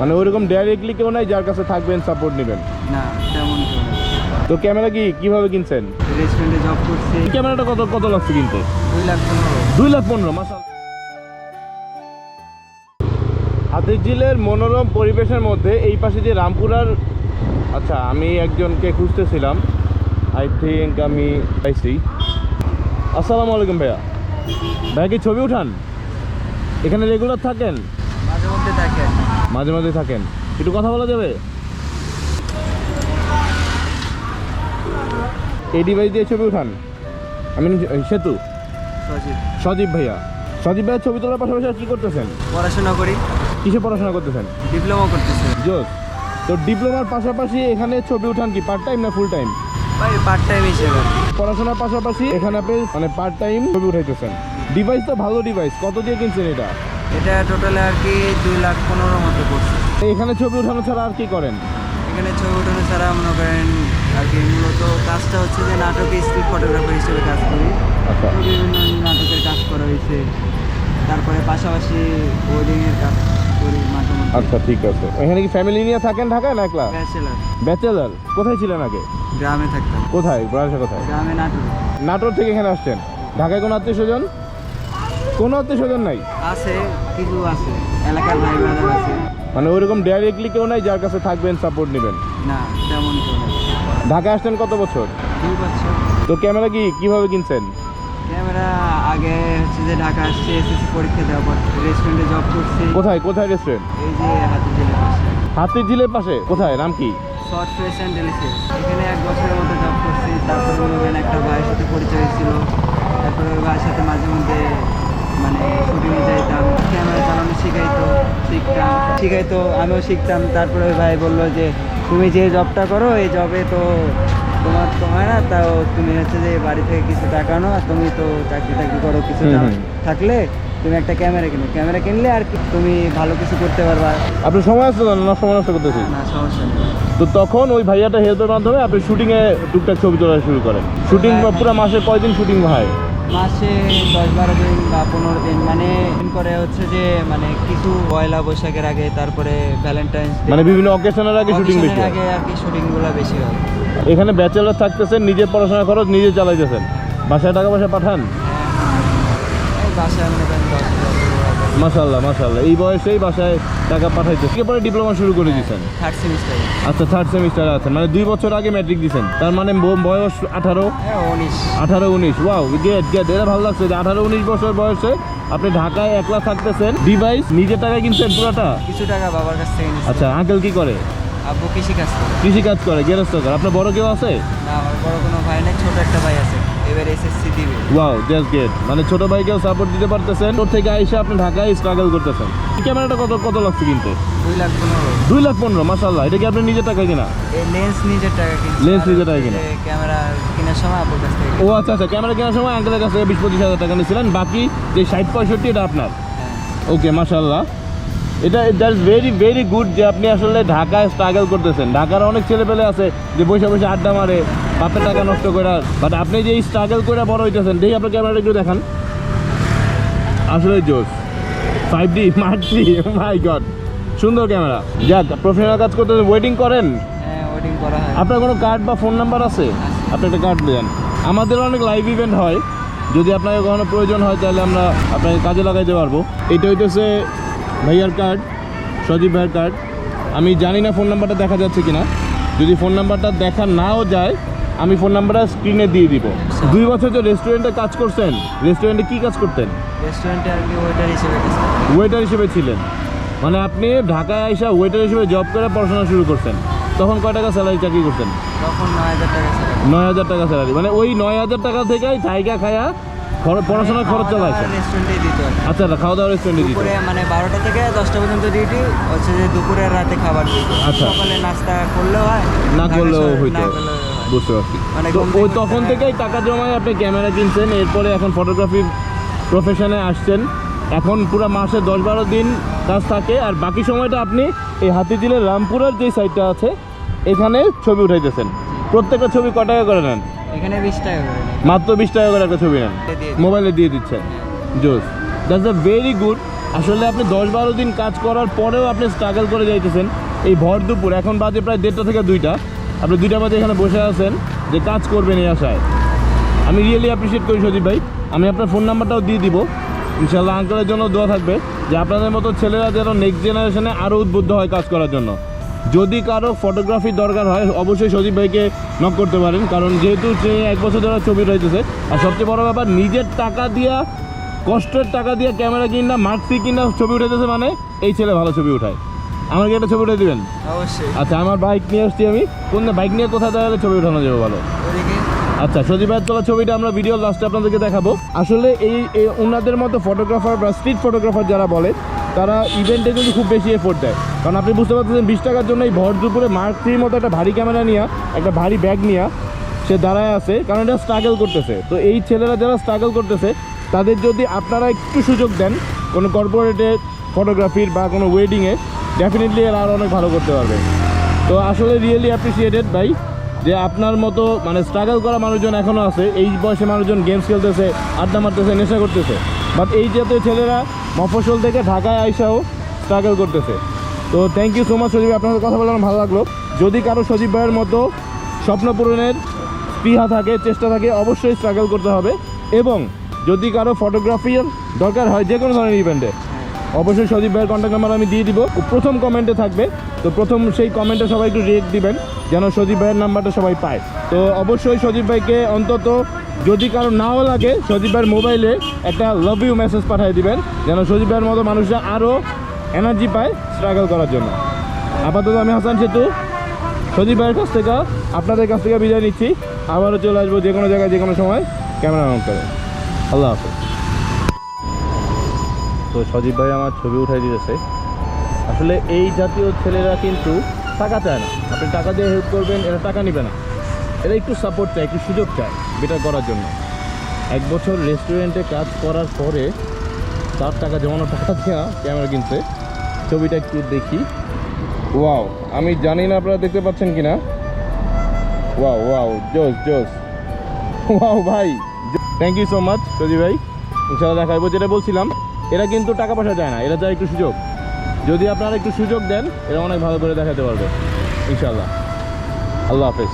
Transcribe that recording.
মানে ওইরকম ডাইরেক্টলি কেউ নাই যার কাছে থাকবেন সাপোর্ট নেবেন। না তেমন কেউ তো ক্যামেরা কি কীভাবে কিনছেন? রেস্টুরেন্টে জব করছি। এই ক্যামেরাটা কত কত লাগছে কিনতে? দুই লাখ পনেরো। দুই লাখ পনেরো মাসাল হাতিঝিলের মনোরম পরিবেশের মধ্যে এই পাশে যে রামপুরার আচ্ছা আমি একজনকে খুঁজতেছিলাম। আই থিঙ্ক আমি পাইছি। আসসালামু আলাইকুম ভাইয়া। ভাইয়া কি ছবি উঠান? এখানে রেগুলার থাকেন? মাঝে মাঝে থাকেন। একটু কথা বলা যাবে? এই ডিভাইস দিয়ে ছবি উঠান। আমি সেতু। সজীব। ভাইয়া। সজীব ভাইয়া ছবি তোলার পাশাপাশি আর কি করতেছেন? পড়াশোনা করি। কিসে পড়াশোনা করতেছেন? ডিপ্লোমা করতেছেন জোস। তো ডিপ্লোমার পাশাপাশি এখানে ছবি উঠান কি পার্ট টাইম না ফুল টাইম ভাই পার্ট টাইম হিসেবে পড়াশোনার পাশাপাশি এখানে আপনি মানে পার্ট টাইম ছবি উঠাইতেছেন। ডিভাইস তো ভালো ডিভাইস কত দিয়ে কিনছেন এটা? এটা টোটালে আর কি দুই লাখ পনেরো মতো পড়ছে এখানে ছবি উঠানো ছাড়া আর কি করেন? এখানে ছবি ওঠানো ছাড়া মনে করেন আর কি মূলত কাজটা হচ্ছে যে নাটকে স্ট্রিট ফটোগ্রাফার হিসেবে কাজ করি। আচ্ছা। বিভিন্ন নাটকের কাজ করা হয়েছে। তারপরে পাশাপাশি ওয়েডিংয়ের কাজ করি মাঝে আচ্ছা ঠিক আছে। এখানে কি ফ্যামিলি নিয়ে থাকেন ঢাকায় না একলা? ব্যাচেলার ব্যাচেলার কোথায় ছিলেন আগে? গ্রামে থাকতাম। কোথায়? ব্রাঞ্চে কোথায় গ্রামে নাটক নাটোর থেকে এখানে আসছেন। ঢাকায় কোনো আত্মীয় স্বজন? কোনো আত্মীয় স্বজন নাই? আছে কিছু আছে এলাকার ভাই ব্রাদার আছে। মানে ওইরকম ডাইরেক্টলি কেউ নাই যার কাছে থাকবেন সাপোর্ট নেবেন? না তেমন কেউ নেই। ঢাকায় আসছেন কত বছর? দুই বছর। তো ক্যামেরা কি কীভাবে কিনছেন? ক্যামেরা আগে হচ্ছে যে ঢাকা আসছে এসএসসি পরীক্ষা দেওয়ার পর রেস্টুরেন্টে জব করছি। কোথায় কোথায় রেস্টুরেন্ট এই যে হাতি জেলে পাশে। হাতির ঝিলের পাশে? কোথায়? নাম কি? শর্ট ফ্রেশ অ্যান্ড ডেলিসিয়াস এখানে এক বছরের মতো জব করছি। তারপরে করেন একটা ভাইয়ের সাথে পরিচয় হয়েছিল। তারপরে ওই ভাইয়ের সাথে মাঝে মধ্যে মানে শুটিংয়ে যাইতাম ক্যামেরা চালানো শিখাইতো শিখতাম। শিখাইতো আমিও শিখতাম। তারপরে ওই ভাই বলল যে তুমি যে জবটা করো এই জবে তো তোমার তো হয় না তাও তুমি হচ্ছে যে বাড়ি থেকে কিছু টাকা আর তুমি তো চাকরি টাকরি করো কিছু থাকলে তুমি একটা ক্যামেরা কিনো। ক্যামেরা কিনলে আর তুমি ভালো কিছু করতে পারবা। আপনি সময় দেন না সময় নষ্ট করতেছি? না সমস্যা নেই তো তখন ওই ভাইয়াটা হেল্পের মাধ্যমে আপনি শুটিংয়ে টুকটাক ছবি তোলা শুরু করেন। শুটিং পুরো মাসে কয়দিন শুটিং হয়? মাসে দশ বারো দিন বা পনেরো দিন মানে করে হচ্ছে যে মানে কিছু পয়লা বৈশাখের আগে তারপরে ভ্যালেন্টাইন্স মানে বিভিন্ন অকেশনের আগে শুটিং বেশি। আগে আর কি শুটিংগুলো বেশি হয়। এখানে ব্যাচেলার থাকতেছেন নিজে পড়াশোনা খরচ নিজে চালাইতেছেন। বাসায় টাকা পয়সা পাঠান এই বাসায় মনে করেন দশ হাজার মাশাল্লাহ মাশাল্লাহ এই বয়সেই বাসায় টাকা পাঠাইতে এরপরে ডিপ্লোমা শুরু করে দিয়েছেন থার্ড সেমিস্টারে আচ্ছা থার্ড সেমিস্টারে আছেন। মানে দুই বছর আগে ম্যাট্রিক দিয়েছেন তার মানে বয়স আঠারো? হ্যাঁ উনিশ। আঠারো উনিশ। ওয়াও গেট গেট এটা ভালো লাগছে যে আঠারো উনিশ বছর বয়সে আপনি ঢাকায় একলা থাকতেছেন ডিভাইস নিজের টাকায় কিনছেন পুরাটা? কিছু টাকা বাবার কাছ থেকে আচ্ছা আঙ্কেল কি করে? আব্বু কৃষি কাজ করে। কৃষি কাজ করে গেরস্ত করে। আপনার বড় কেউ আছে? না আমার বড় কোনো ভাই নেই ছোট একটা ভাই আছে। এবার এসএসসি দিবে। ওয়াও মানে ছোট ভাইকেও সাপোর্ট দিতে পারতেছেন। ওর থেকে আইসা আপনি ঢাকায় স্ট্রাগল করতেছেন। এই ক্যামেরাটা কত কত লাগছে কিনতে? দুই লাখ পনেরো। দুই লাখ পনেরো মাসাল্লাহ এটা কি আপনি নিজের টাকা কিনা? লেন্স নিজের টাকা কিনছি। Lens নিজের টাকা কিনা। ক্যামেরা কেনার সময় আব্বুর কাছ থেকে ও আচ্ছা আচ্ছা। ক্যামেরা কেনার সময় আঙ্কেলের কাছে বিশ পঁচিশ হাজার টাকা নিয়েছিলেন। বাকি যে ষাট পঁয়ষট্টি এটা আপনার? হ্যাঁ। ওকে মাশাল্লাহ এটা দ্যাট ভেরি ভেরি গুড যে আপনি আসলে ঢাকায় স্ট্রাগল করতেছেন। ঢাকার অনেক ছেলেপেলে আছে যে বসে বসে আড্ডা মারে বাপের টাকা নষ্ট করে। বাট আপনি যে স্ট্রাগল করে বড় হইতেছেন দেখি আপনার ক্যামেরাটা একটু দেখান। আসলে জোস ফাইভ ডি মারছি মাই গড সুন্দর ক্যামেরা যাক প্রফেশনাল কাজ করতে ওয়েটিং করেন। হয় আপনার কোনো কার্ড বা ফোন নাম্বার আছে? আপনি একটা কার্ড দেন। আমাদের অনেক লাইভ ইভেন্ট হয়। যদি আপনাকে কখনো প্রয়োজন হয় তাহলে আমরা আপনাকে কাজে লাগাইতে পারব। এটা হইতেছে ভাইয়ার কার্ড সজীব ভাইয়ের কার্ড আমি জানি না ফোন নাম্বারটা দেখা যাচ্ছে কিনা। যদি ফোন নাম্বারটা দেখা নাও যায় আমি ফোন নাম্বারটা স্ক্রিনে দিয়ে দিব। দুই বছর যে রেস্টুরেন্টে কাজ করছেন রেস্টুরেন্টে কি কাজ করতেন? রেস্টুরেন্টে আর কি ওয়েটার হিসেবে ওয়েটার হিসেবে ছিলেন। মানে আপনি ঢাকায় আইসা ওয়েটার হিসেবে জব করে পড়াশোনা শুরু করছেন। তখন কয় টাকা স্যালারি চাকরি করতেন তখন নয় হাজার টাকা স্যালারি নয় হাজার টাকা স্যালারি মানে ওই নয় হাজার টাকা থেকেই জায়গা খায়া পড়াশোনার খরচ চালাইছে। আচ্ছা আচ্ছা খাওয়া দাওয়া রেস্টুরেন্টে দিত দুপুরে মানে বারোটা থেকে দশটা পর্যন্ত ডিউটি হচ্ছে যে দুপুরে রাতে খাবার দিত আচ্ছা। সকালে নাস্তা করলেও হয় না করলেও হইতো। বুঝতে পারছি। মানে ওই তখন থেকেই টাকা জমায় আপনি ক্যামেরা কিনছেন এরপরে এখন ফটোগ্রাফি প্রফেশনে আসছেন। এখন পুরো মাসে দশ বারো দিন কাজ থাকে আর বাকি সময়টা আপনি এই হাতিঝিলের রামপুরের যে সাইডটা আছে এখানে ছবি উঠাইতেছেন। প্রত্যেকটা ছবি ক টাকা করে নেন? এখানে বিশ টাকা করে মাত্র বিশ টাকা করে একটা ছবি নেন। মোবাইলে দিয়ে দিচ্ছেন জোস। দ্যাটস আ ভেরি গুড আসলে আপনি দশ বারো দিন কাজ করার পরেও আপনি স্ট্রাগল করে যাইতেছেন। এই ভর দুপুর এখন বাজে প্রায় দেড়টা থেকে দুইটা। আপনি দুইটা বাজে এখানে বসে আছেন যে কাজ করবেন এই আশায়। আমি রিয়েলি অ্যাপ্রিসিয়েট করি সজীব ভাই। আমি আপনার ফোন নাম্বারটাও দিয়ে দিব। ইনশাল্লাহ আঙ্কেলের জন্য দোয়া থাকবে যে আপনাদের মতো ছেলেরা যেন নেক্সট জেনারেশনে আরও উদ্বুদ্ধ হয় কাজ করার জন্য। যদি কারও ফটোগ্রাফির দরকার হয় অবশ্যই সজীব ভাইকে নক করতে পারেন। কারণ যেহেতু সে এক বছর ধরে ছবি রয়েছে আর সবচেয়ে বড় ব্যাপার নিজের টাকা দিয়া কষ্টের টাকা দিয়ে ক্যামেরা কিনা মার্কসি কিনা ছবি উঠাইতেছে মানে এই ছেলে ভালো ছবি উঠায়। আমাকে একটা ছবি উঠে দিবেন? অবশ্যই। আচ্ছা আমার বাইক নিয়ে আসছি আমি। কোন বাইক নিয়ে কোথায় দেখালে ছবি উঠানো যাবে ভালো আচ্ছা সজীব ভাইয়ের তোলা ছবিটা আমরা ভিডিও লাস্টে আপনাদেরকে দেখাবো। আসলে এই এই ওনাদের মতো ফটোগ্রাফার বা স্ট্রিট ফটোগ্রাফার যারা বলে তারা ইভেন্টে কিন্তু খুব বেশি এফোর্ট দেয়। কারণ আপনি বুঝতে পারতেছেন, বিশ টাকার জন্য এই ভর দুপুরে মার্ক থ্রির মতো একটা ভারী ক্যামেরা নিয়ে, একটা ভারী ব্যাগ নিয়ে সে দাঁড়ায় আছে, কারণ এটা স্ট্রাগল করতেছে। তো এই ছেলেরা যারা স্ট্রাগল করতেছে, তাদের যদি আপনারা একটু সুযোগ দেন, কোনো কর্পোরেটে ফটোগ্রাফির বা কোনো ওয়েডিংয়ে ডেফিনেটলি এরা আরও অনেক ভালো করতে পারবে। তো আসলে রিয়েলি অ্যাপ্রিসিয়েটেড ভাই, যে আপনার মতো মানে স্ট্রাগল করা মানুষজন এখনও আছে, এই বয়সে মানুষজন গেমস খেলতেছে, আড্ডা মারতেছে, নেশা করতেছে। বাট এই জাতীয় ছেলেরা মফস্বল থেকে ঢাকায় আইসাও স্ট্রাগল করতেছে। তো thank you so much Sajib, আপনার সাথে কথা বলে আমার ভালো লাগল। যদি কারও সজীব ভাইয়ের মতো স্বপ্ন পূরণের স্পৃহা থাকে, চেষ্টা থাকে, অবশ্যই স্ট্রাগল করতে হবে। এবং যদি কারও ফটোগ্রাফির দরকার হয় যে কোনো ধরনের ইভেন্টে অবশ্যই সজীব ভাইয়ের কন্ট্যাক্ট নাম্বার আমি দিয়ে দিব। প্রথম কমেন্টে থাকবে। তো প্রথম সেই কমেন্টে সবাই একটু রেট দিবেন, যেন সজীব ভাইয়ের নাম্বারটা সবাই পায়। তো অবশ্যই সজীব ভাইকে অন্তত যদি কারও নাও লাগে সজীব ভাইয়ের মোবাইলে একটা লাভ ইউ মেসেজ পাঠিয়ে দিবেন, যেন সজীব ভাইয়ের মতো মানুষরা আরও এনার্জি পায় স্ট্রাগল করার জন্য। আপাতত আমি হাসান সেতু সজীব ভাইয়ের কাছ থেকে, আপনাদের কাছ থেকে বিদায় নিচ্ছি। আবারও চলে আসব যে কোনো জায়গায়, যে কোনো সময়। ক্যামেরা অন করে। আল্লাহ হাফেজ। তো সজীব ভাই আমার ছবি উঠাই দিয়েছে আসলে এই জাতীয় ছেলেরা কিন্তু টাকা চায় না। আপনি টাকা দিয়ে হেল্প করবেন, এরা টাকা নেবে না। এরা একটু সাপোর্ট চায়, একটু সুযোগ চায় বেটার করার জন্য। এক বছর রেস্টুরেন্টে কাজ করার পরে তার টাকা জমানো টাকা দেওয়া ক্যামেরা কিনতে ছবিটা একটু দেখি। ওয়াও আমি জানি না আপনারা দেখতে পাচ্ছেন কিনা। ওয়াও ওয়াও জোস জোস ওয়াও ভাই thank you so much Saji ভাই। ইনশাল্লাহ দেখাবো যেটা বলছিলাম। এরা কিন্তু টাকা পয়সা চায় না, এরা চায় একটু সুযোগ। যদি আপনারা একটু সুযোগ দেন, এরা অনেক ভালো করে দেখাতে পারবে। ইনশাল্লাহ আল্লাহ হাফেজ।